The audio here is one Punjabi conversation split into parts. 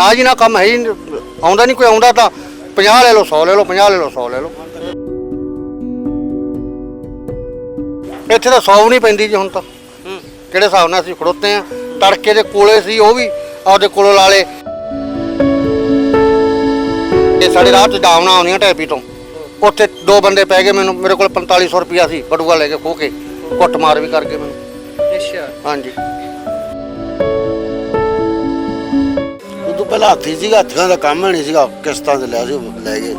ਨਾ ਜੀ ਨਾ ਕੰਮ ਹੈ ਹੀ ਨਹੀਂ। ਆਉਂਦਾ ਨਹੀਂ ਕੋਈ ਆਉਂਦਾ ਤਾਂ 50 ਲੈ ਲਓ 100 ਲੈ ਲਓ 50 ਲੈ ਲਓ 100 ਲੈ ਲਓ। ਇੱਥੇ ਤਾਂ 100 ਵੀ ਨਹੀਂ ਪੈਂਦੀ ਜੀ ਹੁਣ ਤਾਂ। ਕਿਹੜੇ ਹਿਸਾਬ ਨਾਲ ਅਸੀਂ ਖੜੋਤੇ ਆ? ਤੜਕੇ ਦੇ ਕੋਲੇ ਸੀ ਉਹ ਵੀ ਆਪਦੇ ਕੋਲੋਂ ਲਾ ਲੇ ਇਹ ਸਾਡੇ ਰਾਹ 'ਚ ਡਾਵਣਾ ਆਉਣੀਆਂ ਟੈਪੀ ਤੋਂ। ਉੱਥੇ ਦੋ ਬੰਦੇ ਪੈ ਗਏ ਮੈਨੂੰ ਮੇਰੇ ਕੋਲ 4500 ਰੁਪਿਆ ਸੀ ਬਟੂਆ ਲੈ ਕੇ ਖੋ ਕੇ ਕੁੱਟ ਮਾਰ ਵੀ ਕਰ ਗਏ ਮੈਨੂੰ। ਅੱਛਾ। ਹਾਂਜੀ। ਪਹਿਲਾਂ ਹੱਥੀ ਸੀਗਾ ਹੱਥੀਆਂ ਦਾ ਕੰਮ ਨਹੀਂ ਸੀਗਾ ਕਿਸ਼ਤਾਂ ਤੇ ਲਿਆ ਸੀ ਉਹ ਲੈ ਗਏ।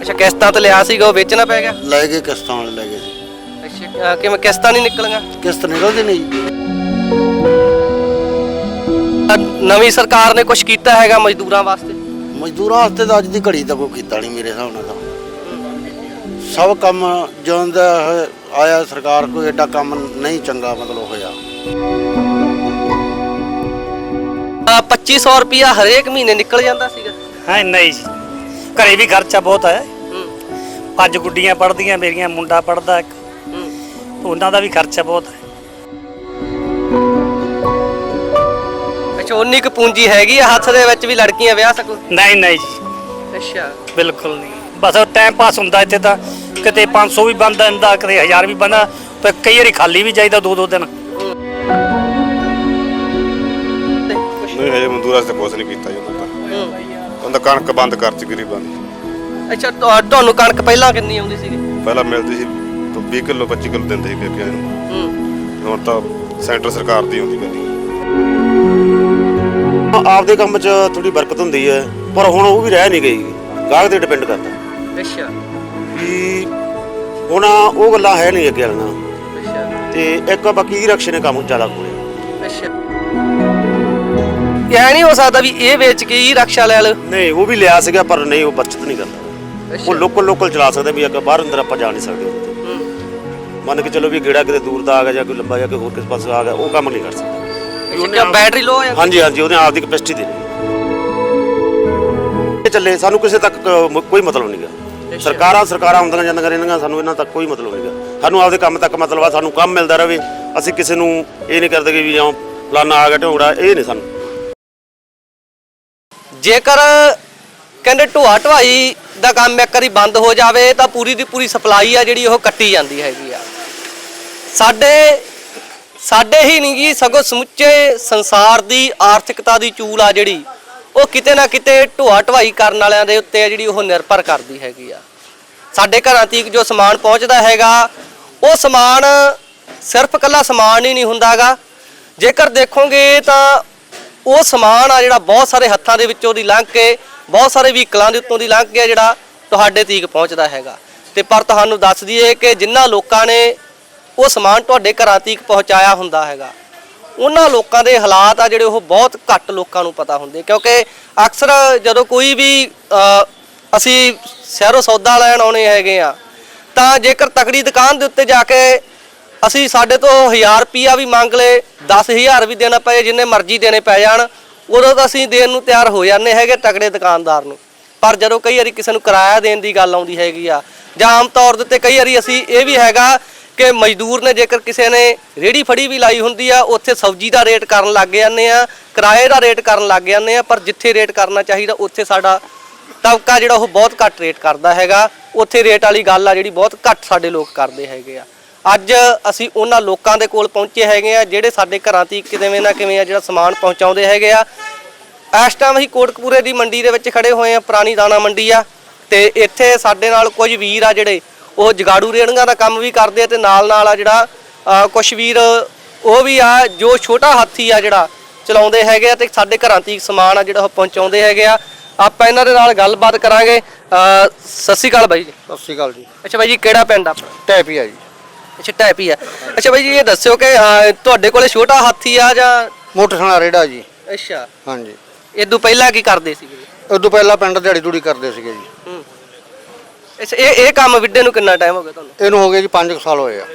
ਅੱਛਾ ਕਿਸ਼ਤਾਂ ਤੇ ਲਿਆ ਸੀਗਾ ਉਹ ਵੇਚਣਾ ਪੈ ਗਿਆ? ਲੈ ਗਏ ਕਿਸ਼ਤਾਂ ਵਾਲੇ ਲੈ ਗਏ। ਸੀ ਅੱਛਾ ਅਹ ਕਿਵੇਂ ਕਿਸ਼ਤਾਂ ਨਹੀਂ ਨਿਕਲੀਆਂ? ਕਿਸ਼ਤ ਨਿਕਲਦੀ ਨਹੀਂ। ਨਵੀਂ ਸਰਕਾਰ ਨੇ ਕੁਝ ਕੀਤਾ ਹੈਗਾ ਮਜ਼ਦੂਰਾਂ ਵਾਸਤੇ? ਮਜ਼ਦੂਰਾਂ ਵਾਸਤੇ ਤਾਂ ਅੱਜ ਦੀ ਘੜੀ ਤਾਂ ਕੋਈ ਕੀਤਾ ਨਹੀਂ ਮੇਰੇ ਹਿਸਾਬ ਨਾਲ ਤਾਂ। ਸਭ ਕੰਮ ਜਦੋਂ ਦਾ ਇਹ ਆਇਆ ਸਰਕਾਰ ਕੋਈ ਐਡਾ ਕੰਮ ਨਹੀਂ ਚੰਗਾ ਮਤਲਬ ਹੋਇਆ। 2500 ਰੁਪਿਆ ਹਰੇਕ ਮਹੀਨੇ ਨਿਕਲ ਜਾਂਦਾ ਸੀਗਾ। ਹਾਂ ਨਹੀਂ ਜੀ। ਘਰੇ ਵੀ ਖਰਚਾ ਬਹੁਤ ਹੈ। ਹੂੰ। ਪੰਜ ਗੁੱਡੀਆਂ ਪੜਦੀਆਂ ਮੇਰੀਆਂ ਮੁੰਡਾ ਪੜਦਾ ਇੱਕ। ਹੂੰ। ਉਹਨਾਂ ਦਾ ਵੀ ਖਰਚਾ ਬਹੁਤ ਹੈ। ਅੱਛਾ ਉਨੀ ਕੁ ਪੂੰਜੀ ਹੈਗੀ ਆ ਹੱਥ ਦੇ ਵਿੱਚ ਵੀ ਲੜਕੀਆਂ ਵਿਆਹ ਸਕੋ ਨਹੀਂ ਨਹੀਂ ਜੀ। ਅੱਛਾ। ਬਿਲਕੁਲ ਨਹੀਂ। ਬਸ ਟਾਈਮ ਪਾਸ ਹੁੰਦਾ ਇੱਥੇ ਤਾਂ। ਕਿਤੇ 500 ਵੀ ਬੰਦਾ ਹੁੰਦਾ ਕਿਤੇ 1000 ਵੀ ਬੰਦਾ ਤੇ ਕਈ ਵਾਰੀ ਖਾਲੀ ਵੀ ਜਾਈਦਾ ਦੋ ਦੋ ਦਿਨ। ਨਹੀਂ ਹਜੇ ਮਜ਼ਦੂਰਾਂ ਤੇ ਕੁਛ ਨਹੀਂ ਕੀਤਾ ਜੀ ਉਹਨਾਂ ਤਾਂ ਉਹਨਾਂ ਕਣਕ ਬੰਦ ਕਰਤੀ ਗਰੀਬਾਂ ਦੀ। ਅੱਛਾ ਤੁਹਾ- ਤੁਹਾਨੂੰ ਕਣਕ ਪਹਿਲਾਂ ਕਿੰਨੀ ਆਉਂਦੀ ਸੀਗੀ? ਪਹਿਲਾਂ ਮਿਲਦੀ ਸੀ 20 ਕਿਲੋ 25 ਕਿਲੋ ਦਿੰਦੇ ਸੀ ਨੂੰ। ਹੂੰ। ਹੁਣ ਤਾਂ ਸੈਂਟਰ ਸਰਕਾਰ ਦੀ ਆਉਂਦੀ ਗੱਡੀ ਆਪਦੇ ਕੰਮ 'ਚ ਥੋੜੀ ਬਰਕਤ ਹੁੰਦੀ ਹੈ ਪਰ ਹੁਣ ਉਹ ਵੀ ਰਹਿ ਨਹੀਂ ਗਈ। ਗਾਹਕ ਤੇ ਡਿਪੈਂਡ ਕਰਦਾ। ਅੱਛਾ। ਵੀ ਹੁਣ ਉਹ ਗੱਲਾਂ ਹੈ ਨਹੀਂ ਅੱਗੇ ਵਾਲੀਆਂ। ਅੱਛਾ। ਤੇ ਇੱਕ ਬਾਕੀ ਰਕਸ਼ੇ ਨੇ ਕੰਮ ਜ਼ਿਆਦਾ ਕੋਲੇ ਅੱਛਾ। ਇਹ ਨਹੀਂ ਹੋ ਸਕਦਾ ਵੀ ਇਹ ਵੇਚ ਕੇ ਹੀ ਰਕਸ਼ਾ ਲੈ ਲਓ ਨਹੀਂ ਉਹ ਵੀ ਲਿਆ ਸੀਗਾ ਪਰ ਨਹੀਂ ਉਹ ਬਚਤ ਨਹੀਂ ਕਰਦਾ। ਉਹ ਲੋਕਲ ਲੋਕਲ ਚਲਾ ਸਕਦੇ ਵੀ ਅੱਗੇ ਬਾਹਰ ਅੰਦਰ ਆਪਾਂ ਜਾ ਨਹੀਂ ਸਕਦੇ। ਮੰਨ ਕੇ ਚਲੋ ਵੀ ਗੇੜਾ ਕਿਤੇ ਦੂਰ ਦਾ ਆ ਗਿਆ ਜਾਂ ਕੋਈ ਲੰਬਾ ਜਾਂ ਕੋਈ ਹੋਰ ਕਿਸੇ ਪਾਸੇ ਆ ਗਿਆ ਉਹ ਕੰਮ ਨਹੀਂ ਕਰ ਸਕਦਾ। ਅੱਛਾ ਬੈਟਰੀ ਲੋ ਹੈ ਹਾਂਜੀ ਹਾਂਜੀ ਉਹਨੇ ਆਪਦੀ ਕਪੈਸਿਟੀ ਦੇਣੀ ਇਹ ਚੱਲੇ ਸਾਨੂੰ ਕਿਸੇ ਤੱਕ ਕੋਈ ਮਤਲਬ ਨਹੀਂਗਾ ਸਰਕਾਰਾਂ ਸਰਕਾਰਾਂ ਆਉਂਦੀਆਂ ਜਾਂਦੀਆਂ ਰਹਿੰਦੀਆਂ ਸਾਨੂੰ ਇਹਨਾਂ ਤੱਕ ਕੋਈ ਮਤਲਬ ਨਹੀਂਗਾ ਸਾਨੂੰ ਆਪਦੇ ਕੰਮ ਤੱਕ ਮਤਲਬ ਆ ਸਾਨੂੰ ਕੰਮ ਮਿਲਦਾ ਰਵੇ ਅਸੀਂ ਕਿਸੇ ਨੂੰ ਇਹ ਨਹੀਂ ਕਰਦੇ ਕਿ ਵੀ ਜਾਂ ਫਲਾਨਾ ਆ ਗਿਆ ਢੋੜਾ ਇਹ ਨਹੀਂ ਸਾਨੂੰ। ਜੇਕਰ ਕਹਿੰਦੇ ਢੋਆ ਢਵਾਈ ਦਾ ਕੰਮ ਇੱਕ ਵਾਰੀ ਬੰਦ ਹੋ ਜਾਵੇ, ਤਾਂ ਪੂਰੀ ਦੀ ਪੂਰੀ ਸਪਲਾਈ ਆ ਜਿਹੜੀ ਉਹ ਕੱਟੀ ਜਾਂਦੀ ਹੈਗੀ ਆ। ਸਾਡੇ ਸਾਡੇ ਹੀ ਨਹੀਂ ਜੀ ਸਗੋਂ ਸਮੁੱਚੇ ਸੰਸਾਰ ਦੀ ਆਰਥਿਕਤਾ ਦੀ ਚੂਲ ਆ ਜਿਹੜੀ, ਉਹ ਕਿਤੇ ਨਾ ਕਿਤੇ ਢੋਆ ਢਵਾਈ ਕਰਨ ਵਾਲਿਆਂ ਦੇ ਉੱਤੇ ਆ ਜਿਹੜੀ ਉਹ ਨਿਰਭਰ ਕਰਦੀ ਹੈਗੀ ਆ। ਸਾਡੇ ਘਰਾਂ ਤੀਕ ਜੋ ਸਮਾਨ ਪਹੁੰਚਦਾ ਹੈਗਾ, ਉਹ ਸਮਾਨ ਸਿਰਫ ਕੱਲਾ ਸਮਾਨ ਹੀ ਨਹੀਂ ਹੁੰਦਾਗਾ। ਜੇਕਰ ਦੇਖੋਗੇ ਤਾਂ ਉਹ ਸਮਾਨ ਆ ਜਿਹੜਾ ਬਹੁਤ ਸਾਰੇ ਹੱਥਾਂ ਦੇ ਵਿੱਚੋਂ ਦੀ ਲੰਘ ਕੇ, ਬਹੁਤ ਸਾਰੇ ਵਹੀਕਲਾਂ ਦੇ ਉੱਤੋਂ ਦੀ ਲੰਘ ਕੇ ਜਿਹੜਾ ਤੁਹਾਡੇ ਤੀਕ ਪਹੁੰਚਦਾ ਹੈਗਾ। ਤੇ ਪਰ ਤੁਹਾਨੂੰ ਦੱਸ ਦਈਏ ਕਿ ਜਿਨ੍ਹਾਂ ਲੋਕਾਂ ਨੇ ਉਹ ਸਮਾਨ ਤੁਹਾਡੇ ਘਰਾਂ ਤੀਕ ਪਹੁੰਚਾਇਆ ਹੁੰਦਾ ਹੈਗਾ, ਉਹਨਾਂ ਲੋਕਾਂ ਦੇ ਹਾਲਾਤ ਆ ਜਿਹੜੇ ਉਹ ਬਹੁਤ ਘੱਟ ਲੋਕਾਂ ਨੂੰ ਪਤਾ ਹੁੰਦੇ। ਕਿਉਂਕਿ ਅਕਸਰ ਜਦੋਂ ਕੋਈ ਵੀ ਅਸੀਂ ਸ਼ਹਿਰੋਂ ਸੌਦਾ ਲੈਣ ਆਉਣੇ ਹੈਗੇ ਆ, ਤਾਂ ਜੇਕਰ ਤਕੜੀ ਦੁਕਾਨ ਦੇ ਉੱਤੇ ਜਾ ਕੇ ਅਸੀਂ ਸਾਡੇ ਤੋਂ 1000 ਰੁਪਿਆ ਵੀ ਮੰਗ ਲਏ 10000 ਵੀ ਦੇਣਾ ਪਏ, ਜਿੰਨੇ ਮਰਜ਼ੀ ਦੇਣੇ ਪੈ ਜਾਣ। ਉਦੋਂ ਤਾਂ ਅਸੀਂ ਦੇਣ ਨੂੰ ਤਿਆਰ ਹੋ ਜਾਂਦੇ ਹੈਗੇ ਤਕੜੇ ਦੁਕਾਨਦਾਰ ਨੂੰ। ਪਰ ਜਦੋਂ ਕਈ ਵਾਰੀ ਕਿਸੇ ਨੂੰ ਕਿਰਾਇਆ ਦੇਣ ਦੀ ਗੱਲ ਆਉਂਦੀ ਹੈਗੀ ਆ, ਜਾਂ ਆਮ ਤੌਰ ਦੇ ਉੱਤੇ ਕਈ ਵਾਰੀ ਅਸੀਂ ਇਹ ਵੀ ਹੈਗਾ ਕਿ ਮਜ਼ਦੂਰ ਨੇ ਜੇਕਰ ਕਿਸੇ ਨੇ ਰੇੜੀ ਫੜੀ ਵੀ ਲਾਈ ਹੁੰਦੀ ਆ, ਉੱਥੇ ਸਬਜ਼ੀ ਦਾ ਰੇਟ ਕਰਨ ਲੱਗ ਜਾਂਦੇ ਆ, ਕਿਰਾਏ ਦਾ ਰੇਟ ਕਰਨ ਲੱਗ ਜਾਂਦੇ ਆ, ਪਰ ਜਿੱਥੇ ਰੇਟ ਕਰਨਾ ਚਾਹੀਦਾ, ਉੱਥੇ ਸਾਡਾ ਤਬਕਾ ਜਿਹੜਾ ਉਹ ਬਹੁਤ ਘੱਟ ਰੇਟ ਕਰਦਾ ਹੈਗਾ। ਉੱਥੇ ਰੇਟ ਵਾਲੀ ਗੱਲ ਆ ਜਿਹੜੀ ਬਹੁਤ ਘੱਟ ਸਾਡੇ ਲੋਕ ਕਰਦੇ ਹੈਗੇ ਆ। ਅੱਜ ਅਸੀਂ ਉਹਨਾਂ ਲੋਕਾਂ ਦੇ ਕੋਲ ਪਹੁੰਚੇ ਹੈਗੇ ਆ ਜਿਹੜੇ ਸਾਡੇ ਘਰਾਂ ਤੀਕ ਕਿਵੇਂ ਨਾ ਕਿਵੇਂ ਆ ਜਿਹੜਾ ਸਮਾਨ ਪਹੁੰਚਾਉਂਦੇ ਹੈਗੇ ਆ। ਇਸ ਟਾਈਮ ਅਸੀਂ ਕੋਟਕਪੂਰੇ ਦੀ ਮੰਡੀ ਦੇ ਵਿੱਚ ਖੜੇ ਹੋਏ ਆ ਪੁਰਾਣੀ ਦਾਣਾ ਮੰਡੀ ਆ ਤੇ ਇੱਥੇ ਸਾਡੇ ਨਾਲ ਕੁਝ ਵੀਰ ਆ ਜਿਹੜੇ ਉਹ ਜਗਾੜੂ ਰੇੜੀਆਂ ਦਾ ਕੰਮ ਵੀ ਕਰਦੇ ਆ ਤੇ ਨਾਲ ਨਾਲ ਆ ਜਿਹੜਾ ਕੁਝ ਵੀਰ ਉਹ ਵੀ ਆ ਜੋ ਛੋਟਾ ਹਾਥੀ ਆ ਜਿਹੜਾ ਚਲਾਉਂਦੇ ਹੈਗੇ ਆ ਤੇ ਸਾਡੇ ਘਰਾਂ ਤੀਕ ਸਮਾਨ ਆ ਜਿਹੜਾ ਉਹ ਪਹੁੰਚਾਉਂਦੇ ਹੈਗੇ ਆ। ਆਪਾਂ ਇਹਨਾਂ ਦੇ ਨਾਲ ਗੱਲਬਾਤ ਕਰਾਂਗੇ। ਸਤਿ ਸ਼੍ਰੀ ਅਕਾਲ ਬਾਈ ਜੀ। ਸਤਿ ਸ਼੍ਰੀ ਅਕਾਲ ਜੀ। ਅੱਛਾ ਬਾਈ ਜੀ ਕਿਹੜਾ ਪਿੰਡ ਆਪਣਾ? ਟੈਪੀ ਆ ਜੀ। ਅੱਛਾ ਟੈਪੀ ਆ। ਅੱਛਾ ਬਾਈ ਜੀ ਇਹ ਦੱਸਿਓ ਕਿ ਤੁਹਾਡੇ ਕੋਲੇ ਛੋਟਾ ਹਾਥੀ ਆ ਜਾਂ ਮੋਟਰਸਾਈਕਲ ਰੇੜਾ ਜੀ। ਅੱਛਾ। ਹਾਂਜੀ। ਇਦੋਂ ਪਹਿਲਾਂ ਕੀ ਕਰਦੇ ਸੀਗੇ? ਉਦੋਂ ਪਹਿਲਾਂ ਪਿੰਡ ਦਿਹਾੜੀ ਦੂੜੀ ਕਰਦੇ ਸੀਗੇ ਜੀ। ਹੂੰ। ਅੱਛਾ ਇਹ ਇਹ ਕੰਮ ਵਿੱਢੇ ਨੂੰ ਕਿੰਨਾ ਟਾਈਮ ਹੋ ਗਿਆ ਤੁਹਾਨੂੰ? ਇਹਨੂੰ ਹੋ ਗਏ ਜੀ 5 ਸਾਲ ਹੋਏ ਆ।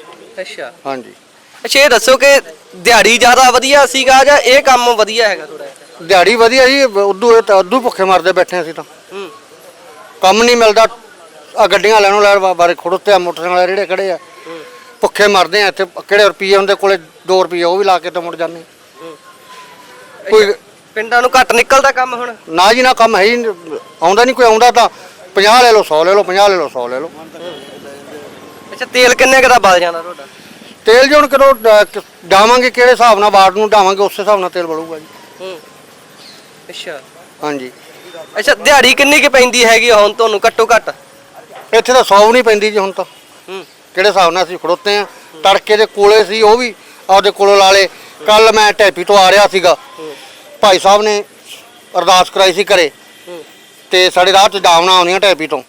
ਅੱਛਾ। ਹਾਂਜੀ। ਅੱਛਾ ਇਹ ਦੱਸੋ ਕਿ ਦਿਹਾੜੀ ਜ਼ਿਆਦਾ ਵਧੀਆ ਸੀਗਾ ਜਾਂ ਇਹ ਕੰਮ ਵਧੀਆ ਹੈਗਾ ਥੋੜਾ ਦਿਹਾੜੀ ਵਧੀਆ ਜੀ ਉਦੋਂ ਇਹ ਤਾਂ ਉਦੋਂ ਭੁੱਖੇ ਮਰਦੇ ਬੈਠੇ ਅਸੀਂ ਤਾਂ। ਹੂੰ। ਕੰਮ ਨਹੀਂ ਮਿਲਦਾ ਆ ਗੱਡੀਆਂ ਲੈਣੋਂ ਲੈਣ ਬਾਰੇ ਖੜੋਤੇ ਆ ਮੋਟਰਸਾਈਕਲ ਜਿਹੜੇ ਖੜੇ ਆ। ਭੁੱਖੇ ਮਰਦੇ ਆ ਇੱਥੇ ਕਿਹੜੇ ਰੁਪਈਏ ਹੁੰਦੇ ਕੋਲੇ 2 ਰੁਪਈਏ ਉਹ ਵੀ ਲਾ ਕੇ ਤਾਂ ਮੁੜ ਜਾਂਦੇ ਕੋਈ ਪਿੰਡਾਂ ਨੂੰ ਘੱਟ ਨਿਕਲਦਾ ਕੰਮ ਹੁਣ? ਨਾ ਜੀ ਨਾ ਕੰਮ ਹੈ ਹੀ। ਆਉਂਦਾ ਨਹੀਂ ਕੋਈ ਆਉਂਦਾ ਤਾਂ 50 ਲੈ ਲਓ 100 ਲੈ ਲਓ 50 ਲੈ ਲਓ 100 ਲੈ ਲਓ। ਅੱਛਾ ਤੇਲ ਕਿੰਨੇ ਕੁ ਦਾ ਬਲ ਜਾਣਾ ਤੁਹਾਡਾ? ਤੇਲ ਜੀ ਹੁਣ ਕਦੋਂ ਡਾਵਾਂਗੇ ਕਿਹੜੇ ਹਿਸਾਬ ਨਾਲ ਵਾਰਡ ਨੂੰ ਡਾਵਾਂਗੇ ਉਸੇ ਹਿਸਾਬ ਨਾਲ ਤੇਲ ਬੜੂਗਾ ਜੀ। ਹੂੰ। ਅੱਛਾ। ਹਾਂਜੀ। ਅੱਛਾ ਦਿਹਾੜੀ ਕਿੰਨੀ ਕੁ ਪੈਂਦੀ ਹੈਗੀ ਹੁਣ ਤੁਹਾਨੂੰ ਘੱਟੋ ਘੱਟ? ਇੱਥੇ ਤਾਂ 100 ਵੀ ਨਹੀਂ ਪੈਂਦੀ ਜੀ ਹੁਣ ਤਾਂ। ਹੂੰ। ਕਿਹੜੇ ਹਿਸਾਬ ਨਾਲ ਅਸੀਂ ਖੜੋਤੇ ਆ? ਤੜਕੇ ਦੇ ਕੋਲੇ ਸੀ ਉਹ ਵੀ ਆਪਦੇ ਕੋਲੋਂ ਲਾ ਲੇ ਕੱਲ ਮੈਂ ਟੈਪੀ ਤੋਂ ਆ ਰਿਹਾ ਸੀਗਾ। ਭਾਈ ਸਾਹਿਬ ਨੇ ਅਰਦਾਸ ਕਰਾਈ ਸੀ ਘਰੇ। ਤੇ ਸਾਡੇ ਰਾਹ 'ਚ ਡਾਵਣਾ ਆਉਂਦੀਆਂ ਟੈਪੀ ਤੋਂ।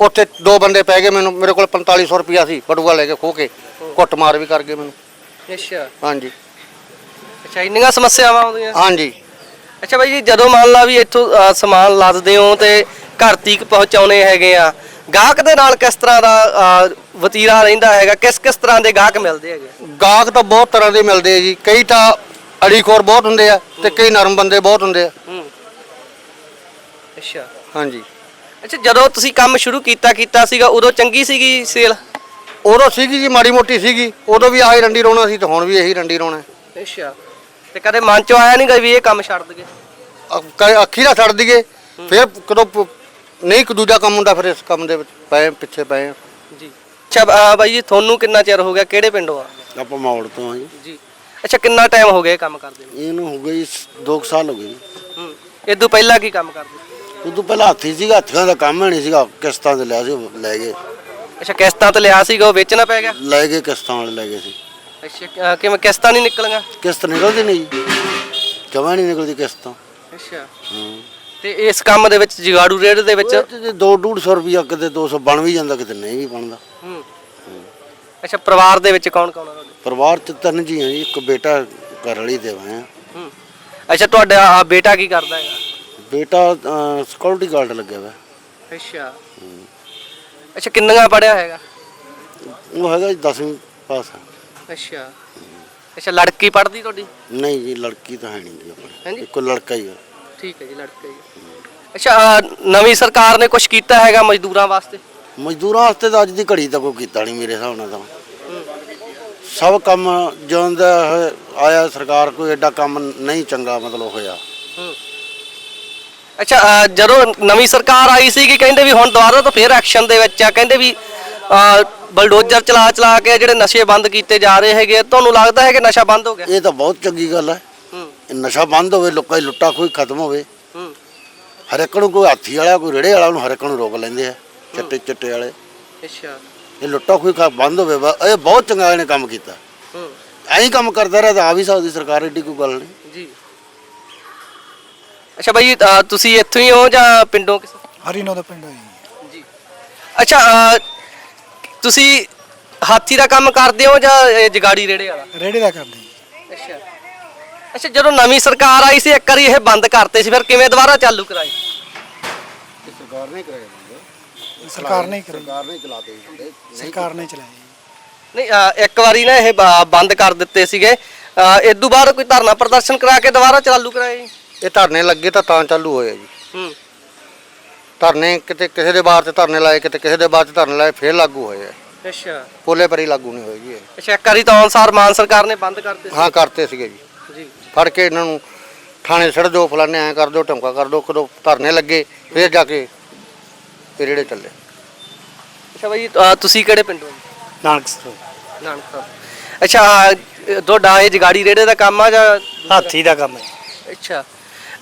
ਉੱਥੇ ਦੋ ਬੰਦੇ ਪੈ ਗਏ ਮੈਨੂੰ ਮੇਰੇ ਕੋਲ 4500 ਰੁਪਿਆ ਸੀ ਬਟੂਆ ਲੈ ਕੇ ਖੋ ਕੇ। ਕੁੱਟ ਮਾਰ ਵੀ ਕਰ ਗਏ ਮੈਨੂੰ। ਅੱਛਾ। ਹਾਂਜੀ। ਅੱਛਾ ਇੰਨੀਆਂ ਸਮੱਸਿਆਵਾਂ ਆਉਂਦੀਆਂ। ਹਾਂਜੀ। ਅੱਛਾ ਬਾਈ ਜੀ ਜਦੋਂ ਮੰਨ ਲਾ ਵੀ ਇੱਥੋਂ ਸਮਾਨ ਲੱਦਦੇ ਹੋ ਤੇ ਘਰ ਤੀਕ ਪਹੁੰਚਾਉਣੇ ਹੈਗੇ ਆ ਗਾਹਕ ਦੇ ਨਾਲ ਕਿਸ ਤਰ੍ਹਾਂ ਦਾ ਵਤੀਰਾ ਰਹਿੰਦਾ ਹੈਗਾ ਕਿਸ ਕਿਸ ਤਰ੍ਹਾਂ ਦੇ ਗਾਹਕ ਮਿਲਦੇ ਹੈਗੇ? ਗਾਹਕ ਤਾਂ ਬਹੁਤ ਤਰ੍ਹਾਂ ਦੇ ਮਿਲਦੇ ਆ ਜੀ। ਕਈ ਤਾਂ ਅੜੀਖੋਰ ਬਹੁਤ ਹੁੰਦੇ ਆ ਤੇ ਕਈ ਨਰਮ ਬੰਦੇ ਬਹੁਤ ਹੁੰਦੇ ਆ। ਹੂੰ। ਅੱਛਾ। ਹਾਂਜੀ। ਅੱਛਾ ਜਦੋਂ ਤੁਸੀਂ ਕੰਮ ਸ਼ੁਰੂ ਕੀਤਾ ਕੀਤਾ ਸੀਗਾ ਉਦੋਂ ਚੰਗੀ ਸੀਗੀ ਸੇਲ? ਉਦੋਂ ਸੀਗੀ ਜੀ ਮਾੜੀ ਮੋਟੀ ਸੀਗੀ। ਉਦੋਂ ਵੀ ਆਹੀ ਰੰਡੀ ਰੋਣਾ ਸੀ ਤੇ ਹੁਣ ਵੀ ਇਹੀ ਰੰਡੀ ਰੋਣਾ। ਅੱਛਾ। ਤੇ ਕਦੇ ਮਨ ਚ ਆਇਆ ਨਹੀਂਗਾ ਵੀ ਇਹ ਕੰਮ ਛੱਡ ਦਈਏ? ਅ- ਕ- ਅੱਖੀ ਨਾ ਛੱਡ ਦਈਏ। ਫਿਰ ਕਦੋਂ ਨਹੀਂ ਕੋਈ ਦੂਜਾ ਕੰਮ ਹੁੰਦਾ ਫਿਰ ਇਸ ਕੰਮ ਦੇ ਵਿੱਚ ਪਏ ਪਿੱਛੇ ਪਏ ਆ। ਜੀ। ਅੱਛਾ ਅ, ਬਾਈ ਜੀ ਤੁਹਾਨੂੰ ਕਿੰਨਾ ਚਿਰ ਹੋ ਗਿਆ? ਕਿਹੜੇ ਪਿੰਡੋਂ ਆ? ਆਪਾਂ ਮੌੜ ਤੋਂ ਆ ਜੀ। ਜੀ। ਅੱਛਾ ਕਿੰਨਾ ਟਾਈਮ ਹੋ ਗਿਆ ਇਹ ਕੰਮ ਕਰਦੇ ਨੂੰ? ਇਹਨੂੰ ਹੋ ਗਈ 2 ਸਾਲ ਹੋ ਗਏ ਜੀ। ਹੂੰ। ਇਦੋਂ ਪਹਿਲਾਂ ਕੀ ਕੰਮ ਕਰਦੇ? ਉਦੋਂ ਪਹਿਲਾਂ ਹਾਥੀ ਸੀਗਾ ਹੱਥੀਆਂ ਦਾ ਕੰਮ ਨਹੀਂ ਸੀਗਾ ਕਿਸ਼ਤਾਂ ਤੇ ਲਿਆ ਸੀ ਉਹ ਲੈ ਗਏ। ਅੱਛਾ ਕਿਸ਼ਤਾਂ ਤੇ ਲਿਆ ਸੀਗਾ ਉਹ ਵੇਚਣਾ ਪੈ ਗਿਆ? ਲੈ ਗਏ ਕਿਸ਼ਤਾਂ ਵਾਲੇ ਲੈ ਗਏ ਸੀ। ਅੱਛਾ ਅ, ਕਿਵੇਂ ਕਿਸ਼ਤਾਂ ਨਹੀਂ ਨਿਕਲੀਆਂ? ਕਿਸ਼ਤ ਨਿਕਲਦੀ ਨਹੀਂ ਜੀ। ਜਮਾ ਨਹੀਂ ਨਿਕਲਦੀ ਕਿਸ਼ਤਾਂ। ਅੱਛਾ। ਹਾਂ। ਤੇ ਇਸ ਕੰਮ ਦੇ ਵਿੱਚ ਜਗਾੜੂ ਰੇਡ ਦੇ ਵਿੱਚ? ਜੇ 2-250 ਰੁਪਿਆ ਕਿਤੇ 200 ਬਣ ਵੀ ਜਾਂਦਾ ਕਿਤੇ ਨਹੀਂ ਵੀ ਬਣਦਾ। ਹੂੰ। ਅੱਛਾ ਪਰਿਵਾਰ ਦੇ ਵਿੱਚ ਕੌਣ ਕੌਣ ਆ ਤੁਹਾਡੇ? ਪਰਿਵਾਰ ਚ ਤਿੰਨ ਜੀ ਆ ਜੀ ਇੱਕ ਬੇਟਾ ਘਰ ਵਾਲੀ ਦੇ ਆ। ਹੂੰ। ਅੱਛਾ ਤੁਹਾਡਾ ਆਹ ਬੇਟਾ ਕੀ ਕਰਦਾ ਹੈਗਾ? ਬੇਟਾ ਸਿਕਿਉਰਿਟੀ ਗਾਰਡ ਲੱਗਿਆ ਹੋਇਆ ਅੱਛਾ। ਅੱਛਾ ਕਿੰਨੀਆਂ ਪੜਿਆ ਹੈਗਾ? ਉਹ ਹੈਗਾ ਜੀ 10ਵੀਂ ਪਾਸ ਅੱਛਾ। ਅੱਛਾ ਲੜਕੀ ਪੜਦੀ ਤੁਹਾਡੀ? ਨਹੀਂ ਜੀ ਲੜਕੀ ਤਾਂ ਹੈ ਨਹੀਂ ਜੀ ਆਪਣੇ। ਹਾਂਜੀ। ਇੱਕੋ ਲੜਕਾ ਹੀ ਆ। ਠੀਕ ਹੈ ਜੀ ਲੜਕਾ ਹੀ ਆ। ਅੱਛਾ ਆਹ ਨਵੀਂ ਸਰਕਾਰ ਨੇ ਕੁਝ ਕੀਤਾ ਹੈਗਾ ਮਜ਼ਦੂਰਾਂ ਵਾਸਤੇ? ਮਜ਼ਦੂਰਾਂ ਵਾਸਤੇ ਤਾਂ ਅੱਜ ਦੀ ਘੜੀ ਤਾਂ ਕੋਈ ਕੀਤਾ ਨਹੀਂ ਮੇਰੇ ਹਿਸਾਬ ਨਾਲ ਤਾਂ। ਸਭ ਕੰਮ ਜਿਉਂ ਦਾ ਹੋਇਆ- ਆਇਆ ਸਰਕਾਰ ਕੋਈ ਐਡਾ ਕੰਮ ਨਹੀਂ ਚੰਗਾ ਮਤਲਬ ਹੋਇਆ। ਹੂੰ। ਅੱਛਾ ਅਹ ਜਦੋਂ ਨਵੀਂ ਸਰਕਾਰ ਆਈ ਸੀ ਕਿ ਕਹਿੰਦੇ ਵੀ ਹੁਣ ਦੁਬਾਰਾ ਤੋਂ ਫੇਰ ਐਕਸ਼ਨ ਦੇ ਵਿੱਚ ਆ ਕਹਿੰਦੇ ਵੀ ਅਹ, ਬਲਡੋਜ਼ਰ ਚਲਾ ਚਲਾ ਕੇ ਜਿਹੜੇ ਨਸ਼ੇ ਬੰਦ ਕੀਤੇ ਜਾ ਰਹੇ ਹੈਗੇ ਆ। ਤੁਹਾਨੂੰ ਲੱਗਦਾ ਹੈ ਕਿ ਨਸ਼ਾ ਬੰਦ ਹੋ ਗਿਆ? ਇਹ ਤਾਂ ਬਹੁਤ ਚੰਗੀ ਗੱਲ ਹੈ। ਨਸ਼ਾ ਬੰਦ ਹੋਵੇ ਲੋਕਾਂ ਦੀ ਲੁੱਟਾ ਕੋਈ ਖਤਮ ਹੋਵੇ ਹੂੰ ਹਰ ਇੱਕ ਨੂੰ ਕੋਈ ਹਾਥੀ ਵਾਲਾ ਕੋਈ ਰੇੜੇ ਵਾਲਾ ਨੂੰ ਹਰ ਇੱਕ ਨੂੰ ਰੋਕ ਲੈਂਦੇ ਆ ਚਿੱਟੇ ਚਿੱਟੇ ਵਾਲੇ। ਅੱਛਾ। ਇਹ ਲੁੱਟਾ ਕੋਈ ਖ- ਬੰਦ ਹੋਵੇ ਬ- ਇਹ ਬਹੁਤ ਚੰਗਾ ਇਹਨੇ ਕੰਮ ਕੀਤਾ। ਹੂੰ। ਐਂ ਕੰਮ ਕਰਦਾ ਰਿਹਾ ਤਾਂ ਆ ਵੀ ਸਕਦੀ ਸਰਕਾਰ ਏਡੀ ਕੋਈ ਗੱਲ ਨਹੀਂ। ਜੀ। ਅੱਛਾ ਭਾਈ ਤੁਸੀਂ ਇੱਥੋਂ ਹੀ ਹੋ ਜਾਂ ਪਿੰਡੋਂ ਕਿਸੇ? ਹਰੀਨੋ ਦਾ ਪਿੰਡ ਹੈ ਜੀ। ਜੀ। ਅੱਛਾ ਤੁਸੀਂ ਹਾਥੀ ਦਾ ਕੰਮ ਕਰਦੇ ਹੋ ਜਾਂ ਇਹ ਜਗਾੜੀ ਰੇੜੇ ਵਾਲਾ? ਰੇੜੇ ਦਾ ਕਰਦੇ ਜੀ। ਅੱਛਾ। ਅੱਛਾ ਜਦੋਂ ਨਵੀਂ ਸਰਕਾਰ ਆਈ ਸੀ ਇੱਕ ਵਾਰੀ ਇਹ ਬੰਦ ਕਰਤੇ ਸੀ ਫਿਰ ਕਿਵੇਂ ਦੁਬਾਰਾ ਚਾਲੂ ਕਰਾਈ? ਸਰਕਾਰ ਨੇ ਕਰਾਇਆ ਸਰਕਾਰ ਨੇ ਕਰਾਈ ਸਰਕਾਰ ਨੇ ਚਲਾਤੇ ਸਰਕਾਰ ਨੇ ਚਲਾਈ ਨਹੀਂ ਅਹ, ਇੱਕ ਵਾਰੀ ਨਾ ਇਹ ਬ- ਬੰਦ ਕਰ ਦਿੱਤੇ ਸੀਗੇ। ਇਸ ਤੋਂ ਬਾਅਦ ਕੋਈ ਧਰਨਾ ਪ੍ਰਦਰਸ਼ਨ ਕਰਾ ਕੇ ਦੁਬਾਰਾ ਚਾਲੂ ਕਰਾਇਆ ਜੀ ਇਹ ਧਰਨੇ ਲੱਗੇ ਤਾਂ ਤਾਂ ਚਾਲੂ ਹੋਇਆ ਜੀ। ਹੂੰ। ਧਰਨੇ ਕਿਤੇ ਕਿਸੇ ਦੇ ਬਾਰ ਤੇ ਧਰਨੇ ਲਾਏ ਕਿਤੇ ਕਿਸੇ ਦੇ ਬਾਰ ਤੇ ਧਰਨੇ ਲਾਏ ਫੇਰ ਲਾਗੂ ਹੋਏ ਆ। ਅੱਛਾ। ਪੋਲੇ ਪਰੀ ਲਾਗੂ ਨਹੀਂ ਹੋਏ ਜੀ ਇਹ। ਅੱਛਾ ਇੱਕ ਵਾਰੀ ਤਾਂ ਅਨਸਾਰ ਮਾਨ ਸਰਕਾਰ ਨੇ ਬੰਦ ਕਰਤੇ ਹਾਂ ਕਰਤੇ ਸੀਗੇ ਜੀ। ਫੜ ਕੇ ਇਹਨਾਂ ਨੂੰ ਥਾਣੇ ਛੱਡ ਦਿਓ ਫਲਾਣੇ ਐਂ ਕਰ ਦਿਓ ਢਮਕਾ ਕਰ ਦਿਓ ਕਦੋਂ ਧਰਨੇ ਲੱਗੇ ਫੇਰ ਜਾ ਕੇ ਇਹ ਰੇੜੇ ਚੱਲੇ। ਅੱਛਾ ਭਾਈ ਅਹ, ਤੁਸੀਂ ਕਿਹੜੇ ਪਿੰਡੋਂ ਜੀ? ਨਾਨਕ ਸਰ। ਨਾਨਕ ਸਾਹਿਬ ਅੱਛਾ ਤੁਹਾਡਾ ਇਹ ਜਗਾੜੀ ਰੇੜੇ ਦਾ ਕੰਮ ਆ ਜਾਂ ਹਾਥੀ ਦਾ ਕੰਮ ਹੈ। ਅੱਛਾ।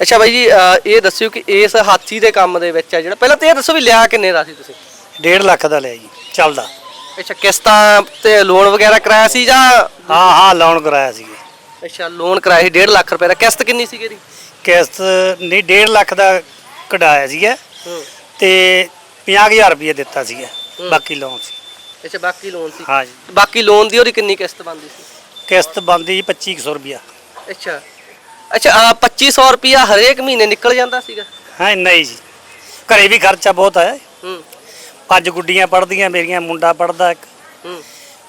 ਅੱਛਾ ਭਾਈ ਜੀ ਇਹ ਦੱਸਿਓ ਕਿ ਇਸ ਹਾਥੀ ਦੇ ਕੰਮ ਦੇ ਵਿੱਚ ਆ ਜਿਹੜਾ ਪਹਿਲਾਂ ਤਾਂ ਇਹ ਦੱਸੋ ਵੀ ਲਿਆ ਕਿੰਨੇ ਦਾ ਸੀ ਤੁਸੀਂ? 1.5 ਲੱਖ ਦਾ ਲਿਆ ਜੀ ਚੱਲਦਾ। ਅੱਛਾ ਕਿਸ਼ਤਾਂ ਤੇ ਲੋਨ ਵਗੈਰਾ ਕਰਾਇਆ ਸੀ ਜਾਂ ਹਾਂ ਹਾਂ ਲੋਨ ਕਰਾਇਆ ਸੀ। ਅੱਛਾ ਲੋਨ ਕਰਾਇਆ ਸੀ 1.5 ਲੱਖ ਰੁਪਏ ਦਾ। ਕਿਸ਼ਤ ਕਿੰਨੀ ਸੀ ਇਹਦੀ? ਕਿਸ਼ਤ ਨਹੀਂ 1.5 ਲੱਖ ਦਾ ਕਢਾਇਆ ਸੀਗਾ। ਹੂੰ। ਤੇ 50000 ਰੁਪਏ ਦਿੱਤਾ ਸੀਗਾ। ਬਾਕੀ ਲੋਨ ਸੀ। ਅੱਛਾ ਬਾਕੀ ਲੋਨ ਸੀ। ਹਾਂ ਜੀ ਬਾਕੀ ਲੋਨ ਦੀ ਉਹਦੀ ਕਿੰਨੀ ਕਿਸ਼ਤ ਬਣਦੀ ਸੀ? ਕਿਸ਼ਤ ਬੰਦੀ ਜੀ 2500 ਰੁਪਿਆ ਅੱਛਾ। ਅੱਛਾ ਆਹ 2500 ਰੁਪਿਆ ਹਰੇਕ ਮਹੀਨੇ ਨਿਕਲ ਜਾਂਦਾ ਸੀਗਾ? ਹਾਂ ਨਹੀਂ ਜੀ। ਘਰੇ ਵੀ ਖਰਚਾ ਬਹੁਤ ਹੈ ਹੂੰ। ਪੰਜ ਗੁੱਡੀਆਂ ਪੜਦੀਆਂ ਮੇਰੀਆਂ ਮੁੰਡਾ ਪੜਦਾ ਇੱਕ। ਹੂੰ।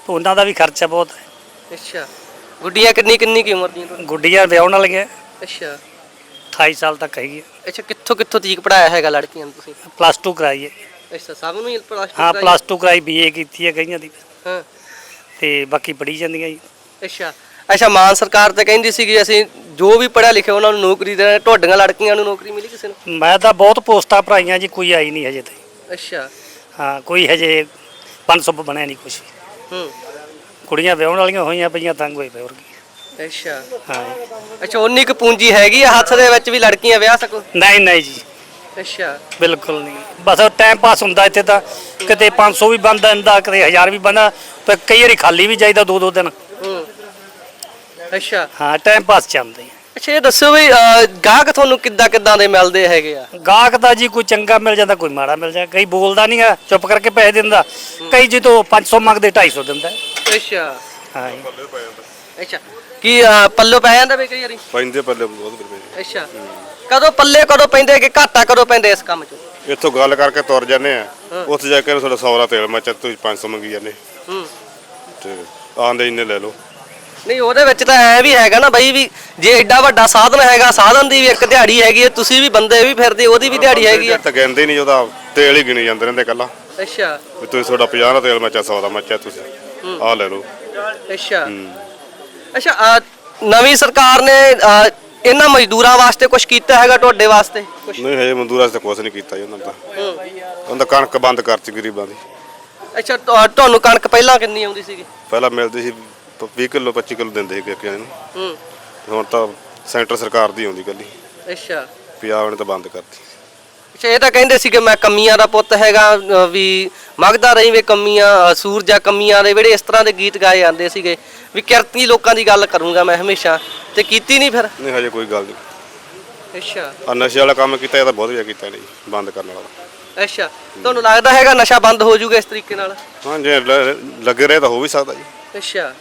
ਉਹਨਾਂ ਦਾ ਵੀ ਖਰਚਾ ਬਹੁਤ ਹੈ ਅੱਛਾ। ਗੁੱਡੀਆਂ ਕਿੰਨੀ ਕਿੰਨੀ ਕੀ ਉਮਰ ਦੀਆਂ ਗੁੱਡੀਆਂ ਵਿਆਹਣ ਵਾਲੀਆਂ। ਅੱਛਾ। 28 ਸਾਲ ਤੱਕ ਹੈਗੀ ਅੱਛਾ ਕਿੱਥੋਂ ਕਿੱਥੋਂ ਤੀਕ ਪੜਾਇਆ ਹੈਗਾ ਲੜਕੀਆਂ ਨੂੰ ਤੁਸੀਂ? ਪਲੱਸ 2 ਕਰਾਈ ਹੈ। ਅੱਛਾ ਸਭ ਨੂੰ ਹੀ ਪਲੱਸ ਹਾਂ ਪਲੱਸ 2 ਕਰਾਈ ਬੀਏ ਕੀਤੀ ਹੈ ਕਈਆਂ ਦੀ। ਹਾਂ। ਤੇ ਬਾਕੀ ਪੜੀ ਜਾਂਦੀਆਂ ਜੀ। ਅੱਛਾ। ਅੱਛਾ ਮਾਨ ਸਰਕਾਰ ਤੇ ਕਹਿੰਦੀ ਸੀ ਕਿ ਅਸੀਂ ਜੋ ਵੀ ਪੜਿਆ ਲਿਖਿਆ ਉਹਨਾਂ ਨੂੰ ਨੌਕਰੀ ਦੇ ਤੁਹਾਡੀਆਂ ਲੜਕੀਆਂ ਨੂੰ ਨੌਕਰੀ ਮਿਲੀ ਕਿਸੇ ਨੂੰ? ਮੈਂ ਤਾਂ ਬਹੁਤ ਪੋਸਟਾਂ ਭਰਾਈਆਂ ਜੀ ਕੋਈ ਆਈ ਨਹੀਂ ਹਜੇ ਤਾਈਂ ਅੱਛਾ। ਹਾਂ ਕੋਈ ਹਜੇ 500 ਬਣਿਆ ਨਹੀਂ ਕੁਛ। ਹੂੰ। ਕੁੜੀਆਂ ਵਿਆਹਣ ਵਾਲੀਆਂ ਹੋਈਆਂ ਪਈਆਂ ਤੰਗ ਹੋਏ ਪਏ ਹੋਰ ਕੀ। ਅੱਛਾ। ਹਾਂ ਅੱਛਾ ਉਨੀ ਕੁ ਪੂੰਜੀ ਹੈਗੀ ਆ ਹੱਥ ਦੇ ਵਿੱਚ ਵੀ ਲੜਕੀਆਂ ਵਿਆਹ ਸਕੋ? ਨਹੀਂ ਨਹੀਂ ਜੀ। ਅੱਛਾ। ਬਿਲਕੁਲ ਨਹੀਂ। ਬਸ ਟਾਈਮ ਪਾਸ ਹੁੰਦਾ ਇੱਥੇ ਤਾਂ ਕਿਤੇ 500 ਵੀ ਬੰਦਾ ਹੁੰਦਾ ਕਿਤੇ 1000 ਵੀ ਬੰਦਾ ਪਰ ਕਈ ਵਾਰੀ ਖਾਲੀ ਵੀ ਜਾਈਦਾ ਦੋ ਦੋ ਦਿਨ। ਹੂੰ। ਅੱਛਾ। ਹਾਂ ਟਾਈਮ ਪਾਸ ਚੱਲਦਾ ਹੀ ਅੱਛਾ ਇਹ ਦੱਸੋ ਵੀ ਅਹ, ਗਾਹਕ ਤੁਹਾਨੂੰ ਕਿੱਦਾਂ ਕਿੱਦਾਂ ਦੇ ਮਿਲਦੇ ਹੈਗੇ ਆ? ਗਾਹਕ ਦਾ ਜੀ ਕੋਈ ਚੰਗਾ ਮਿਲ ਜਾਂਦਾ ਕੋਈ ਮਾੜਾ ਮਿਲ ਜਾਂਦਾ। ਕਈ ਬੋਲਦਾ ਨਹੀਂ ਆ ਚੁੱਪ ਕਰਕੇ ਪੈਸੇ ਦਿੰਦਾ। ਕਈ ਜਦੋਂ 500 ਮੰਗਦੇ 250 ਦਿੰਦਾ। ਅੱਛਾ। ਹਾਂ ਜੀ ਅੱਛਾ। ਕੀ ਅਹ, ਪੱਲੋ ਪੈ ਜਾਂਦਾ ਵੀ ਕਈ ਵਾਰੀ? ਪੈਂਦੇ ਪੱਲੇ ਬਹੁਤ ਰੁਪਏ ਅੱਛਾ। ਕਦੋਂ ਪੱਲੇ ਕਦੋਂ ਪੈਂਦੇ ਕਿ ਘਾਟਾ ਕਦੋਂ ਪੈਂਦੇ ਇਸ ਕੰਮ 'ਚ? ਇੱਥੋਂ ਗੱਲ ਕਰਕੇ ਤੁਰ ਜਾਂਦੇ ਆ। ਉੱਥੇ ਜਾ ਕੇ ਤੁਹਾਡਾ 100 ਦਾ ਤੇਲ ਮੈਂ ਚੱਤ ਤੁਸੀਂ 500 ਮੰਗੀ ਜਾਂਦੇ। ਹੂੰ। ਤੇ ਆਂਦੇ ਇੰਨੇ ਲੈ ਲਓ। ਨਹੀਂ ਉਹਦੇ ਵਿੱਚ ਤਾਂ ਐ ਵੀ ਹੈਗਾ ਨਾ ਬਈ ਵੀ ਜੇ ਐਡਾ ਵੱਡਾ ਸਾਧਨ ਹੈਗਾ ਸਾਧਨ ਦੀ ਵੀ ਇੱਕ ਦਿਹਾੜੀ ਹੈਗੀ ਹੈ ਤੁਸੀਂ ਵੀ ਬੰਦੇ ਵੀ ਫਿਰਦੇ ਉਹਦੀ ਵੀ ਦਿਹਾੜੀ ਹੈਗੀ ਆ ਤਾਂ ਕਹਿੰਦੇ ਨਹੀਂ ਉਹਦਾ ਤੇਲ ਹੀ ਗਿਣੀ ਜਾਂਦੇ ਰਹਿੰਦੇ ਕੱਲਾ ਅੱਛਾ। ਵੀ ਤੁਸੀਂ ਤੁਹਾਡਾ 50 ਦਾ ਤੇਲ ਮੈਂ ਚੱਤ 100 ਦਾ ਮੈਂ ਚੱਤ ਤੁਸੀਂ। ਆਹ ਲੈ ਲਓ। ਅੱਛਾ। ਅੱਛਾ ਅਹ, ਨਵੀਂ ਸਰਕਾਰ ਨੇ ਇਹਨਾਂ ਮਜ਼ਦੂਰਾਂ ਵਾਸਤੇ ਕੁਝ ਕੀਤਾ ਹੈਗਾ ਤੁਹਾਡੇ ਵਾਸਤੇ? ਕੁਝ ਨਹੀਂ ਹਜੇ ਮਜ਼ਦੂਰਾਂ ਵਾਸਤੇ ਕੁਛ ਨਹੀਂ ਕੀਤਾ ਜੀ ਉਹਨਾਂ ਦਾ। ਉਹਨਾਂ ਦਾ ਕਣਕ ਬੰਦ ਕਰਤੀ ਗਰੀਬਾਂ ਦੀ। ਅੱਛਾ ਤੁਹਾ- ਤੁਹਾਨੂੰ ਕਣਕ ਪਹਿਲਾਂ ਕਿੰਨੀ ਆਉਂਦੀ ਸੀਗੀ? ਪਹਿਲਾਂ ਮਿਲਦੀ ਸੀ 20 ਕਿਲੋ 25 ਕਿਲੋ ਦਿੰਦੇ ਸੀ ਕਿਸਾਨਾਂ ਨੂੰ। ਹੂੰ। ਤੇ ਹੁਣ ਤਾਂ ਸੈਂਟਰ ਸਰਕਾਰ ਦੀ ਆਉਂਦੀ ਕੱਲੀ ਅੱਛਾ। ਪੰਜਾਬ ਨੇ ਤਾਂ ਬੰਦ ਕਰਤੀ। ਅੱਛਾ ਇਹ ਤਾਂ ਕਹਿੰਦੇ ਸੀ ਕਿ ਮੈਂ ਕਮੀਆਂ ਦਾ ਪੁੱਤ ਹੈਗਾ ਵੀ ਮੰਗਦਾ ਰਹੀ ਵੇ ਕਮੀਆਂ ਸੂਰਜਾ ਕਮੀਆਂ ਦੇ ਜਿਹੜੇ ਇਸ ਤਰ੍ਹਾਂ ਦੇ ਗੀਤ ਗਾਏ ਜਾਂਦੇ ਸੀਗੇ ਵੀ ਕਿਰਤੀ ਲੋਕਾਂ ਦੀ ਗੱਲ ਕਰੂੰਗਾ ਮੈਂ ਹਮੇਸ਼ਾ ਤੇ ਕੀਤੀ ਨਹੀਂ ਫਿਰ? ਨਹੀਂ ਹਜੇ ਕੋਈ ਗੱਲ ਨਹੀਂ। ਅੱਛਾ। ਆ ਨਸ਼ੇ ਵਾਲਾ ਕੰਮ ਕੀਤਾ ਇਹ ਤਾਂ ਬਹੁਤ ਵਧੀਆ ਕੀਤਾ ਨਹੀਂ ਬੰਦ ਕਰਨ ਵਾਲਾ। ਅੱਛਾ ਤੁਹਾਨੂੰ ਲੱਗਦਾ ਹੈਗਾ ਨਸ਼ਾ ਬੰਦ ਹੋ ਜਾਊਗਾ ਇਸ ਤਰੀਕੇ ਨਾਲ? ਹਾਂ ਜੇ ਲ- ਲੱਗੇ ਰਹੇ ਤਾਂ ਹੋ ਵੀ ਸਕਦਾ ਜੀ। ਅੱਛਾ।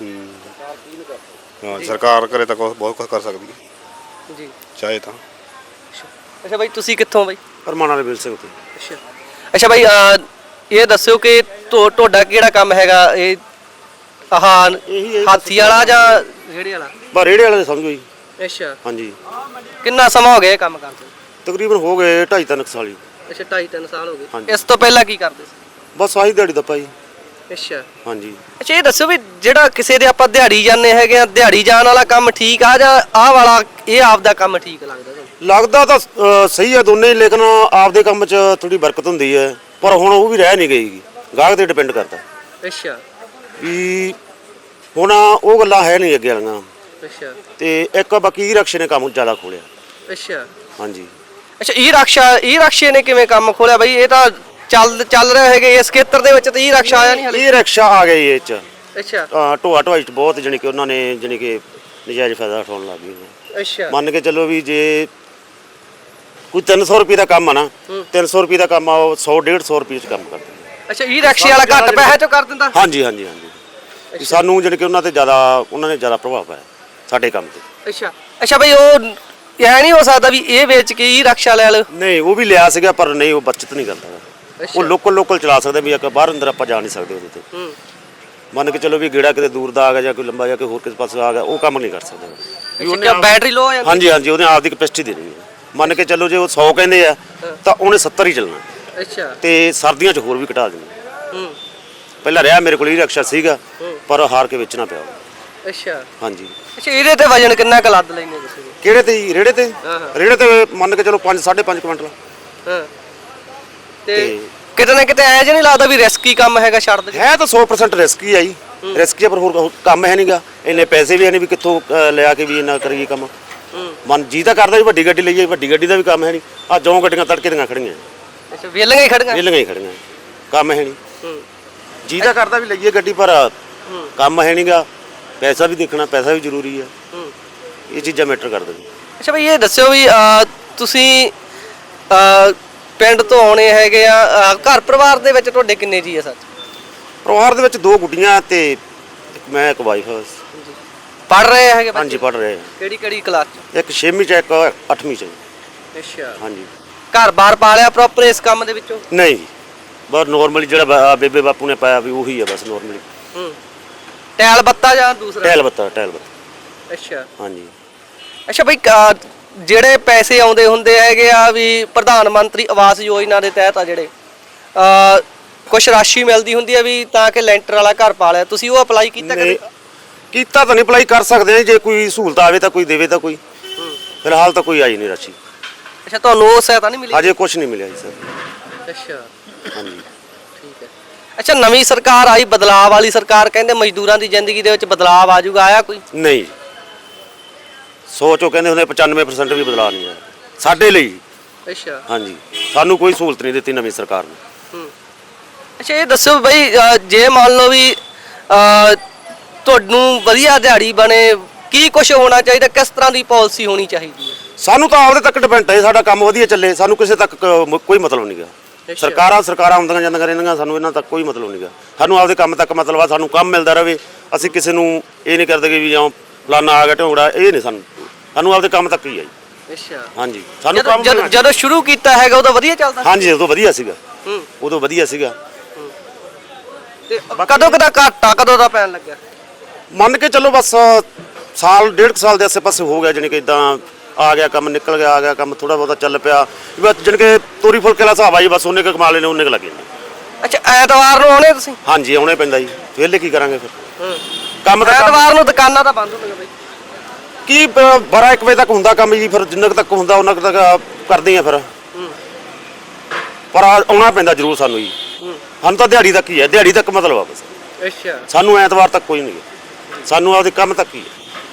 ਹਾਂ। ਸਰਕਾਰ ਕਰੇ ਤਾਂ ਕੁਛ- ਬਹੁਤ ਕੁਝ ਕਰ ਸਕਦੀ ਹੈ। ਜੀ। ਚਾਹੇ ਤਾਂ। ਅੱਛਾ। ਬਾਈ ਤੁਸੀਂ ਕਿੱਥੋਂ ਬਾਈ? ਅਰਮਾਨਾ ਰਵੀਲ ਸਿੰਘ ਤੇ ਅੱਛਾ। ਅੱਛਾ ਬਾਈ ਅਹ, ਇਹ ਦੱਸਿਓ ਕਿ ਤੁਹਾਡਾ ਕਿਹੜਾ ਕੰਮ ਹੈਗਾ? ਇਹ ਆਹ ਹਾਥੀ ਵਾਲਾ ਜਾਂ ਰੇੜੇ ਵਾਲਾ? ਬਾ ਰੇੜੇ ਵਾਲੇ ਸਮਝੋ ਜੀ। ਅੱਛਾ। ਹਾਂਜੀ। ਕਿੰਨਾ ਸਮਾਂ ਹੋ ਗਿਆ ਇਹ ਕੰਮ ਕਰਦੇ ਤਕਰੀਬਨ ਹੋ ਗਏ 2.5 ਤਿੰਨ ਕੁ ਸਾਲ ਜੀ। ਅੱਛਾ 2.5 3 ਸਾਲ ਹੋ ਗਏ। ਹਾਂਜੀ। ਇਸ ਤੋਂ ਪਹਿਲਾਂ ਕੀ ਕਰਦੇ ਸੀ? ਬਸ ਆਹੀ ਦਿਹਾੜੀ ਦਾ ਭਾਈ ਅੱਛਾ। ਹਾਂਜੀ। ਅੱਛਾ ਇਹ ਦੱਸੋ ਵੀ ਜਿਹੜਾ ਕਿਸੇ ਦੇ ਆਪਾਂ ਦਿਹਾੜੀ ਜਾਂਦੇ ਹੈਗੇ ਆ ਦਿਹਾੜੀ ਜਾਣ ਵਾਲਾ ਕੰਮ ਠੀਕ ਆ ਜਾਂ ਆਹ ਵਾਲਾ ਇਹ ਆਪ ਦਾ ਕੰਮ ਠੀਕ ਲੱਗਦਾ ਤੁਹਾਨੂੰ? ਲੱਗਦਾ ਤਾਂ ਸਹੀ ਹੈ ਦੋਨੇ ਹੀ, ਲੇਕਿਨ ਆਪਦੇ ਕੰਮ 'ਚ ਥੋੜੀ ਬਰਕਤ ਹੁੰਦੀ ਹੈ। ਪਰ ਹੁਣ ਉਹ ਵੀ ਰਹਿ ਨਹੀਂ ਗਈ ਗੀ। ਗਾਹਕ ਤੇ ਡਿਪੈਂਡ ਕਰਦਾ। ਅੱਛਾ। ਵੀ ਹੁਣ ਉਹ ਗੱਲਾਂ ਹੈ ਨਹੀਂ ਅੱਗੇ ਵਾਲੀਆਂ। ਅੱਛਾ। ਤੇ ਇੱਕ ਬਾਕੀ ਰਕਸ਼ੇ ਨੇ ਕੰਮ ਜ਼ਿਆਦਾ ਖੋਲਿਆ। ਅੱਛਾ। ਹਾਂਜੀ। ਅੱਛਾ ਈ ਰਕਸ਼ਾ ਈ ਰਕਸ਼ੇ ਨੇ ਕਿਵੇਂ ਕੰਮ ਖੋਲਿਆ ਬਈ? ਇਹ ਤਾਂ ਚੱਲ ਚੱਲ ਰਿਹਾ ਹੈਗੇ ਇਸ ਖੇਤਰ ਦੇ ਵਿੱਚ ਤਾਂ ਈ ਰਕਸ਼ਾ ਆਇਆ ਨਹੀਂ ਹਲੇ। ਇਹ ਰਕਸ਼ਾ ਆ ਜੀ ਇਹ 'ਚ। ਅੱਛਾ। ਅ, ਢੋਆ ਢੋਆਈ 'ਚ ਬਹੁਤ ਜਾਣੀ ਕਿ ਉਹਨਾਂ ਨੇ ਜਾਣੀ ਕਿ ਨਜਾਇਜ਼ ਫਾਇਦਾ ਉਠਾਉਣ ਲੱਗ ਗਏ। ਅੱਛਾ। ਮੰਨ ਕੇ ਚੱਲੋ ਵੀ ਜੇ ਕੋਈ 300 ਰੁਪਏ ਦਾ ਕੰਮ ਆ ਨਾ 300 ਰੁਪਏ ਦਾ ਕੰਮ ਆ ਉਹ 100 150 ਰੁਪਏ 'ਚ ਕੰਮ ਕਰਦੇ ਨੇ। ਅੱਛਾ ਈ ਰਕਸ਼ੇ ਵਾਲਾ ਘੱਟ ਪੈਸੇ ਚੋਂ ਕਰ ਦਿੰਦਾ? ਹਾਂਜੀ ਹਾਂਜੀ ਹਾਂਜੀ। ਸਾਨੂੰ ਜਾਣੀ ਕਿ ਉਹਨਾਂ ਤੇ ਜ਼ਿਆਦਾ ਉਹਨਾਂ ਨੇ ਜ਼ਿਆਦਾ ਪ੍ਰਭਾਵ ਪਾਇਆ ਸਾਡੇ ਕੰਮ ਤੇ। ਅੱਛਾ ਅੱਛਾ ਬਈ ਉਹ ਇਹ ਨਹੀਂ ਹੋ ਸਕਦਾ ਵੀ ਇਹ ਵੇਚ ਕੇ ਈ ਰਕਸ਼ਾ ਲੈ ਲਓ। ਨਹੀਂ ਉਹ ਵੀ ਲਿਆ ਸੀਗਾ ਪਰ ਨਹੀਂ ਉਹ ਬਚਤ ਨਹੀਂ ਕਰਦਾ। ਉਹ ਲੋਕਲ ਲੋਕਲ ਚਲਾ ਸਕਦੇ ਵੀ ਇੱਕ ਬਾਹਰ ਅੰਦਰ ਆਪਾਂ ਜਾ ਨਹੀਂ ਸਕਦੇ ਉਹਦੇ ਤੇ। ਹੂੰ। ਮੰਨ ਕੇ ਚੱਲੋ ਵੀ ਗੇੜਾ ਕਿਤੇ ਦੂਰ ਦਾ ਆ ਗਿਆ ਜਾਂ ਕੋਈ ਲੰਬਾ ਜਾਂ ਕੋਈ ਹੋਰ ਕਿਸੇ ਪਾਸੇ ਆ ਗਿਆ ਉਹ ਕੰਮ ਨਹੀਂ ਕਰ ਸਕਦਾ। ਵੀ ਬੈਟਰੀ ਲੋ ਆ ਜਾਂਦੀ। ਹਾਂਜੀ ਹਾਂਜੀ ਉਹਨੇ ਆਪਦੀ ਕਪੈਸਿਟੀ ਦੇਣੀ ਹੈ। ਮੰਨ ਕੇ ਚੱਲੋ ਜੇ ਉਹ 100 ਕਹਿੰਦੇ ਆ ਤਾਂ ਉਹਨੇ 70 ਹੀ ਚੱਲਣਾ। ਅੱਛਾ। ਤੇ ਸਰਦੀਆਂ 'ਚ ਹੋਰ ਵੀ ਘਟਾ ਦੇਣੀ। ਹੂੰ। ਪਹਿਲਾਂ ਰਿਹਾ ਮੇਰੇ ਕੋਲ ਹੀ ਰਕਸ਼ਾ ਸੀਗਾ ਪਰ ਹਾਰ ਕੇ ਵੇਚਣਾ ਪਿਆ। ਅੱਛਾ। ਹਾਂਜੀ। ਅੱਛਾ ਇਹਦੇ ਤੇ ਵਜਨ ਕਿੰਨਾ ਕੁ ਲੱਦ ਲੈਂਦੇ ਤੁਸੀਂ? ਕਿਹੜੇ ਤੇ ਜੀ? ਰੇੜੇ ਤੇ। ਰੇੜੇ ਤੇ ਮੰਨ ਕੇ ਚਲੋ 5 5.5 ਕੁਇੰਟਲ। ਹਾਂ। ਤੇ ਤੇ- ਕਿਤੇ ਨਾ ਕਿਤੇ ਐ ਜਿਹਾ ਨਹੀਂ ਲੱਗਦਾ ਵੀ ਰਿਸਕੀ ਕੰਮ ਹੈਗਾ ਛੱਡ ਦੇ। ਹੈ ਤਾਂ 100% ਰਿਸਕ ਹੀ ਆ ਜੀ। ਰਿਸਕ ਹੀ ਆ, ਪਰ ਹੋਰ ਹੋਰ ਕੰਮ ਹੈ ਨਹੀਂਗਾ ਇੰਨੇ ਪੈਸੇ ਵੀ ਹੈ ਨਹੀਂ ਵੀ ਕਿੱਥੋਂ ਅ, ਲਿਆ ਕੇ ਵੀ ਇੰਨਾ ਕਰੀਏ ਕੰਮ। ਮਨ ਜੀ ਤਾਂ ਕਰਦਾ ਵੀ ਵੱਡੀ ਗੱਡੀ ਲਈਏ ਵੱਡੀ ਗੱਡੀ ਦਾ ਵੀ ਕੰਮ ਹੈ ਨਹੀਂ। ਆ ਜੋਂ ਗੱਡੀਆਂ ਤੜਕੇ ਦੀਆਂ ਖੜੀਆਂ। ਅੱਛਾ ਵੇਲੀਆਂ ਹੀ ਖੜੀਆਂ? ਵਿਹਲੀਆਂ ਹੀ ਖੜੀਆਂ। ਕੰਮ ਹੈ ਨਹੀਂ। ਹੂੰ। ਜੀ ਤਾਂ ਕਰਦਾ ਵੀ ਲਈਏ ਗੱਡੀ ਪਰ ਕੰਮ ਹੈ ਨਹੀਂਗਾ। ਪੈਸਾ ਵੀ ਦੇਖਣਾ ਪੈਸਾ ਵੀ ਜ਼ਰੂਰੀ ਹੈ। ਹੂੰ। ਇਹ ਚੀਜ਼ਾਂ ਮੈਟਰ ਕਰਦੇ ਨੇ ਅੱਛਾ ਬਈ ਇਹ ਦੱਸਿਓ ਵੀ ਤੁਸੀਂ ਪਿੰਡ ਤੋਂ ਆਉਣੇ ਹੈਗੇ ਆ ਘਰ ਪਰਿਵਾਰ ਦੇ ਵਿੱਚ ਤੁਹਾਡੇ ਕਿੰਨੇ ਜੀ ਆ ਸੱਚ ਪਰਿਵਾਰ ਦੇ ਵਿੱਚ ਦੋ ਗੁੱਡੀਆਂ ਤੇ ਮੈਂ ਇੱਕ ਵਾਈਫ ਪੜ ਰਹੇ ਹੈਗੇ ਹਾਂਜੀ ਪੜ ਰਹੇ ਆ। ਕਿਹੜੀ ਕਿਹੜੀ ਕਲਾਸ ਚ? ਇੱਕ 6ਵੀਂ ਚ ਇੱਕ 8ਵੀਂ ਚ। ਅੱਛਾ। ਹਾਂਜੀ। ਘਰ ਬਾਰ ਪਾਲਿਆ ਪ੍ਰੋਪਰ ਇਸ ਕੰਮ ਦੇ ਵਿੱਚੋਂ? ਨਹੀਂ। ਜੀ ਬਸ ਨੋਰਮਲੀ ਜਿਹੜਾ ਬਾ- ਬੇਬੇ ਬਾਪੂ ਨੇ ਪਾਇਆ ਵੀ ਉਹੀ ਹੈ ਬਸ ਨੋਰਮਲੀ ਹੂੰ। ਟੈਲ ਬੱਤਾ ਜਾਂ ਦੂਸਰਾ? ਟੈਲ ਬੱਤਾ ਟੈਲ ਬੱਤਾ। ਅੱਛਾ। ਹਾਂਜੀ। ਅੱਛਾ ਬਈ ਅਹ, ਜਿਹੜੇ ਪੈਸੇ ਆਉਂਦੇ ਹੁੰਦੇ ਹੈਗੇ ਆ ਵੀ ਪ੍ਰਧਾਨ ਮੰਤਰੀ ਆਵਾਸ ਯੋਜਨਾ ਦੇ ਤਹਿਤ ਆ ਜਿਹੜੇ ਅ ਕੁਝ ਰਾਸ਼ੀ ਮਿਲਦੀ ਹੁੰਦੀ ਆ ਵੀ ਤਾਂ ਕਿ ਲੈਂਟਰ ਵਾਲਾ ਘਰ ਪਾ ਲਿਆ ਤੁਸੀਂ ਉਹ ਅਪਲਾਈ ਕੀਤਾ ਕਦੇ? ਨਹੀਂ, ਕੀਤਾ ਤਾਂ ਨਹੀਂ ਅਪਲਾਈ ਕਰ ਸਕਦੇ ਆ ਜੇ ਕੋਈ ਸਹੂਲਤ ਆਵੇ ਤਾਂ ਕੋਈ ਦੇਵੇ ਤਾਂ ਕੋਈ। ਫਿਲਹਾਲ ਤਾਂ ਕੋਈ ਆਈ ਨਹੀਂ ਰਾਸ਼ੀ। ਅੱਛਾ ਤੁਹਾਨੂੰ ਉਹ ਸਹਾਇਤਾ ਨਹੀਂ ਮਿਲੀ? ਹਜੇ ਕੁਝ ਨਹੀਂ ਮਿਲਿਆ ਜੀ ਸਰ। ਅੱਛਾ। ਹਾਂਜੀ। ਠੀਕ ਹੈ। ਅੱਛਾ ਨਵੀਂ ਸਰਕਾਰ ਆਈ ਬਦਲਾਅ ਵਾਲੀ ਸਰਕਾਰ ਕਹਿੰਦੇ ਮਜ਼ਦੂਰਾਂ ਦੀ ਜ਼ਿੰਦਗੀ ਦੇ ਵਿੱਚ ਬਦਲਾਅ ਆ ਜਾਊਗਾ ਆਇਆ ਕੋਈ? ਨਹੀਂ। ਸੋਚੋ ਕਹਿੰਦੇ ਹੁੰਦੇ 95% ਵੀ ਬਦਲਾ ਨਹੀਂ ਆਇਆ। ਸਾਡੇ ਲਈ। ਅੱਛਾ। ਹਾਂਜੀ। ਸਾਨੂੰ ਕੋਈ ਸਹੂਲਤ ਨਹੀਂ ਦਿੱਤੀ ਨਵੀਂ ਸਰਕਾਰ ਨੇ। ਅੱਛਾ ਇਹ ਦੱਸੋ ਬਈ ਅ, ਜੇ ਮੰਨ ਲਓ ਵੀ ਅ, ਤੁਹਾਨੂੰ ਵਧੀਆ ਦਿਹਾੜੀ ਬਣੇ ਕੀ ਕੁਝ ਹੋਣਾ ਚਾਹੀਦਾ ਕਿਸ ਤਰ੍ਹਾਂ ਦੀ ਪਾਲਿਸੀ ਹੋਣੀ ਚਾਹੀਦੀ ਹੈ? ਸਾਨੂੰ ਤਾਂ ਆਪਦੇ ਤੱਕ ਡਿਪੈਂਡ ਹੈ ਸਾਡਾ ਕੰਮ ਵਧੀਆ ਚੱਲੇ ਸਾਨੂੰ ਕਿਸੇ ਤੱਕ ਕ- ਕੋਈ ਮਤਲਬ ਨਹੀਂਗਾ ਸਰਕਾਰਾਂ ਸਰਕਾਰਾਂ ਆਉਂਦੀਆਂ ਜਾਂਦੀਆਂ ਰਹਿੰਦੀਆਂ ਸਾਨੂੰ ਇਹਨਾਂ ਤੱਕ ਕੋਈ ਮਤਲਬ ਨਹੀਂਗਾ ਸਾਨੂੰ ਆਪਦੇ ਕੰਮ ਤੱਕ ਮਤਲਬ ਆ ਸਾਨੂੰ ਕੰਮ ਮਿਲਦਾ ਰਵੇ ਅਸੀਂ ਕਿਸੇ ਨੂੰ ਇਹ ਨਹੀਂ ਕਰਦੇ ਕਿ ਵੀ ਜਾਂ ਫਲਾਨਾ ਆ ਗਿਆ ਢੋਂਗੜਾ ਇਹ ਨਹੀਂ ਸਾਨੂੰ ਸਾਨੂੰ ਆਪਦੇ ਕੰਮ ਤੱਕ ਹੀ ਆ ਜੀ। ਅੱਛਾ। ਹਾਂਜੀ ਸਾਨੂੰ ਜਦੋਂ ਕੰਮ ਜਦੋਂ- ਮਿਲਣਾ। ਜਦੋਂ ਸ਼ੁਰੂ ਕੀਤਾ ਹੈਗਾ ਉਦੋਂ ਵਧੀਆ ਚੱਲਦਾ ਹਾਂਜੀ ਉਦੋਂ ਵਧੀਆ ਸੀਗਾ। ਹੂੰ। ਉਦੋਂ ਵਧੀਆ ਸੀਗਾ। ਤੇ ਕਦੋਂ ਕਦਾ ਘਾਟਾ ਕਦੋਂ ਦਾ ਪੈਣ ਲੱਗਿਆ? ਮੰਨ ਕੇ ਚੱਲੋ ਬਸ ਸਾਲ ਡੇਢ ਸਾਲ ਦੇ ਆਸੇ-ਪਾਸੇ ਹੋ ਗਿਆ ਜਾਣੀ ਕਿ ਇਦਾਂ ਆ ਗਿਆ ਕੰਮ ਨਿਕਲ ਗਿਆ ਆ ਗਿਆ ਕੰਮ ਥੋੜਾ ਬਹੁਤਾ ਚੱਲ ਪਿਆ। ਬਸ ਜਾਣੀ ਕਿ ਤੋਰੀ ਫੁਲਕੇ ਦਾ ਹਿਸਾਬ ਆ ਜੀ ਬਸ ਉਹਨੇ ਕੁ ਕਮਾ ਲੈਣੇ ਉਹਨੇ ਕੁ ਲੱਗੇ ਅੱਛਾ ਐਤਵਾਰ ਨੂੰ ਆਉਣੇ ਤੁਸੀਂ? ਹਾਂਜੀ ਆਉਣੇ ਪੈਂਦਾ ਜੀ। ਵਿਹਲੇ ਕੀ ਕਰਾਂਗੇ ਫਿਰ? ਕੰਮ ਤਾਂ ਕੰਮ- ਐਤਵਾਰ ਨੂੰ ਦੁਕਾਨਾਂ ਤਾਂ ਬੰਦ ਹੁੰਦੀਆਂ ਬਈ। ਕੀ 12 1 ਵਜੇ ਤੱਕ ਹੁੰਦਾ ਕੰਮ ਜੀ ਫਿਰ ਜਿੰਨਾ ਕੁ ਤੱਕ ਹੁੰਦਾ ਉਹਨਾਂ ਕੁ ਤੱਕ ਕਰਦੇ ਆ ਫਿਰ। ਪਰ ਆ- ਆਉਣਾ ਪੈਂਦਾ ਜ਼ਰੂਰ ਸਾਨੂੰ ਜੀ। ਸਾਨੂੰ ਤਾਂ ਦਿਹਾੜੀ ਤੱਕ ਹੀ ਹੈ ਦਿਹਾੜੀ ਤੱਕ ਮਤਲਬ ਆ ਬਸ। ਅੱਛਾ। ਸਾਨੂੰ ਐਤਵਾਰ ਤੱਕ ਕੋਈ ਨਹੀਂ ਹੈ। ਸਾਨੂੰ ਆਪਦੇ ਕੰਮ ਤੱਕ ਹੀ ਹੈ।